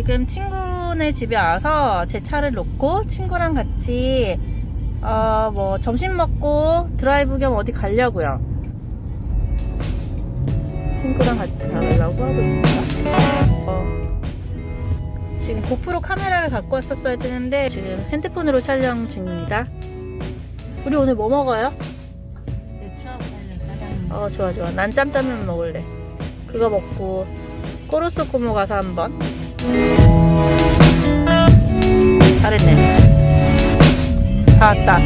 지금 친구네 집에 와서 제 차를 놓고 친구랑 같이 어, 뭐 점심 먹고 드라이브 겸 어디 가려고요. 친구랑 같이 가려고 하고 있습니다. 어, 지금 고프로 카메라를 갖고 왔었어야 되는데 지금 핸드폰으로 촬영 중입니다. 우리 오늘 뭐 먹어요? 짜장. 어 좋아 좋아 난 짬짜면 먹을래 그거 먹고 꼬르스 코모 가서 한번 잘했네 다 왔다.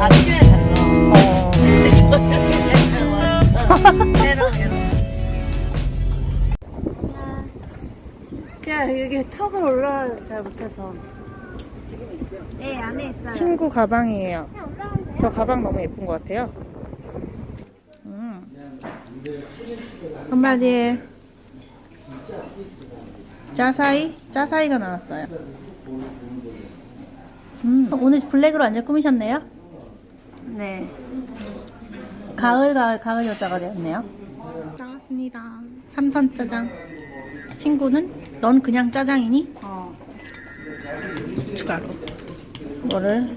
아침에 근데 완전 여기 턱을 올라가요 잘 못해서. 네 안에 있어요. 친구 가방이에요. 저 가방 너무 예쁜 것 같아요 음. 한마디에 짜사이? 짜사이가 나왔어요 음, 오늘 블랙으로 완전 꾸미셨네요 네. 가을 가을 가을 여자가 되었네요. 짜왔습니다. 삼선 짜장. 친구는 넌 그냥 짜장이니? 어. 추가로. 이거를.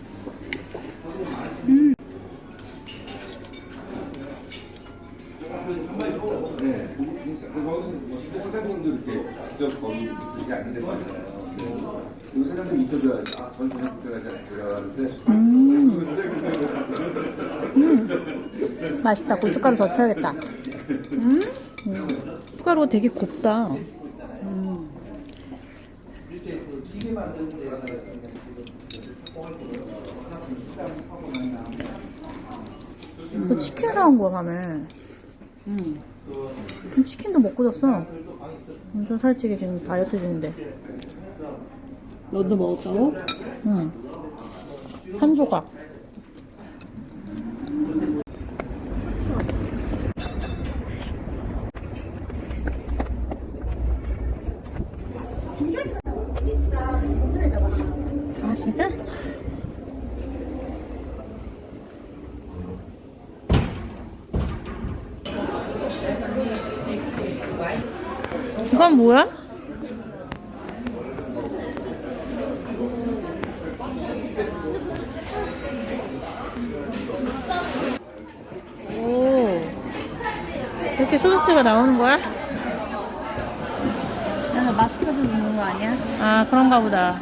음. 맛있다. 고춧가루 더 펴야겠다. 음? 고춧가루가 되게 곱다. 음. 그 치킨 사온 거야, 밤에. 음. 그럼 치킨도 먹고 잤어. 엄청 살찌게 지금 다이어트 중인데. 너도 먹었다고? 응. 한 조각. 아, 진짜? 이건 뭐야? 오. 이렇게 소독제가 나오는 거야? 나는 마스크도 넣는 거 아니야? 아, 그런가 보다.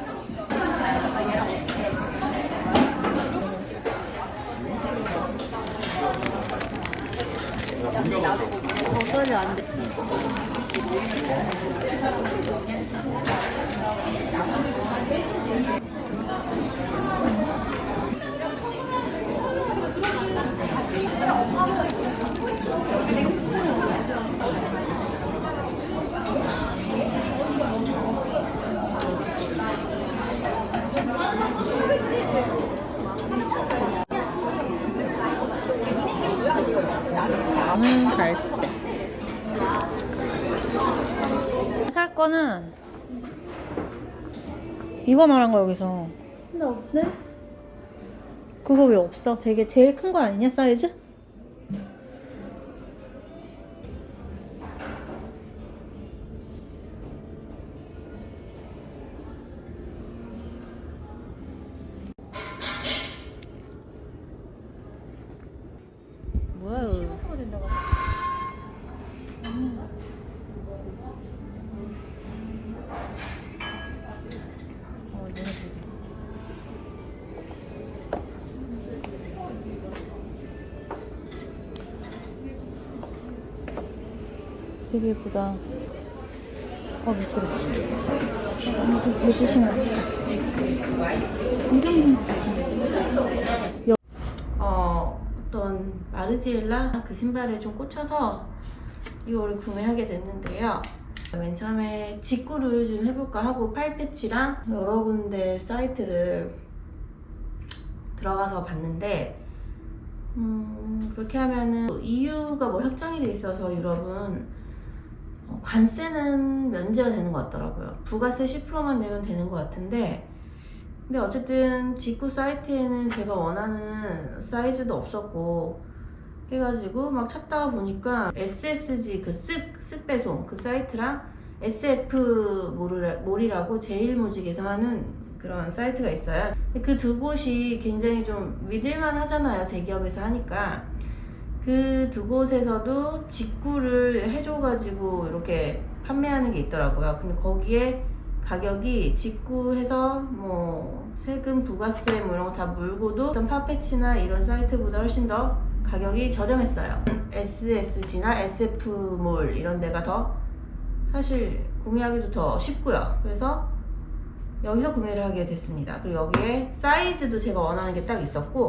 어, 소리 안 돼. 나 는 갈색. 살 거는 이거 말한 거 여기서. 근데 없네? 그거 왜 없어? 되게 제일 큰 거 아니냐 사이즈? 되게 예쁘다. 어, 미끄러. 어, 좀 해주시면. 이런 거. 바르지엘라 그 신발에 좀 꽂혀서 이거를 구매하게 됐는데요. 맨 처음에 직구를 좀 해볼까 하고 팔패치랑 여러 군데 사이트를 들어가서 봤는데 음, 그렇게 하면은 EU가 뭐 협정이 돼 있어서 유럽은 어, 관세는 면제가 되는 것 같더라고요. 부가세 10%만 내면 되는 것 같은데 근데 어쨌든 직구 사이트에는 제가 원하는 사이즈도 없었고 해가지고 막 찾다가 보니까 SSG 그 쓱, 쓱 배송 그 사이트랑 SF 몰이라- 몰이라고 제일모직에서 하는 그런 사이트가 있어요. 그 두 곳이 굉장히 좀 믿을만 하잖아요. 대기업에서 하니까. 그 두 곳에서도 직구를 해줘가지고 이렇게 판매하는 게 있더라고요. 근데 거기에 가격이 직구해서 뭐 세금, 부가세 뭐 이런 거 다 물고도 어떤 파페치나 이런 사이트보다 훨씬 더 가격이 저렴했어요. SSG나 SF몰 이런 데가 더 사실 구매하기도 더 쉽고요. 그래서 여기서 구매를 하게 됐습니다. 그리고 여기에 사이즈도 제가 원하는 게 딱 있었고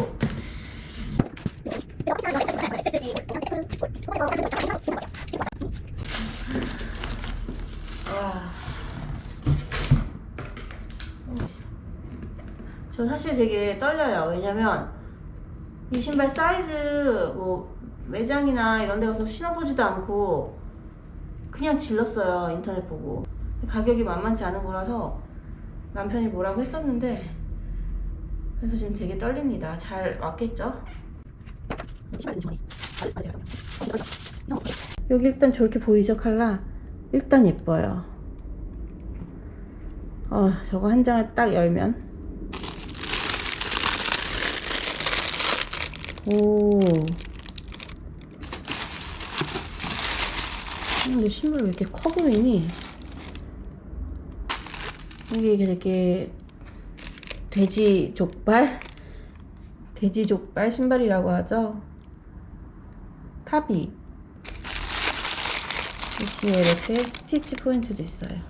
와. 저 사실 되게 떨려요. 왜냐면 이 신발 사이즈 뭐 매장이나 이런 데 가서 신어보지도 않고 그냥 질렀어요. 인터넷 보고. 가격이 만만치 않은 거라서 남편이 뭐라고 했었는데 그래서 지금 되게 떨립니다. 잘 왔겠죠? 여기 일단 저렇게 보이죠 칼라? 일단 예뻐요. 어, 저거 한 장을 딱 열면 오. 근데 신발 왜 이렇게 커 보이니? 이게 되게 돼지 족발? 돼지 족발 신발이라고 하죠. 탑이. 이렇게 스티치 포인트도 있어요.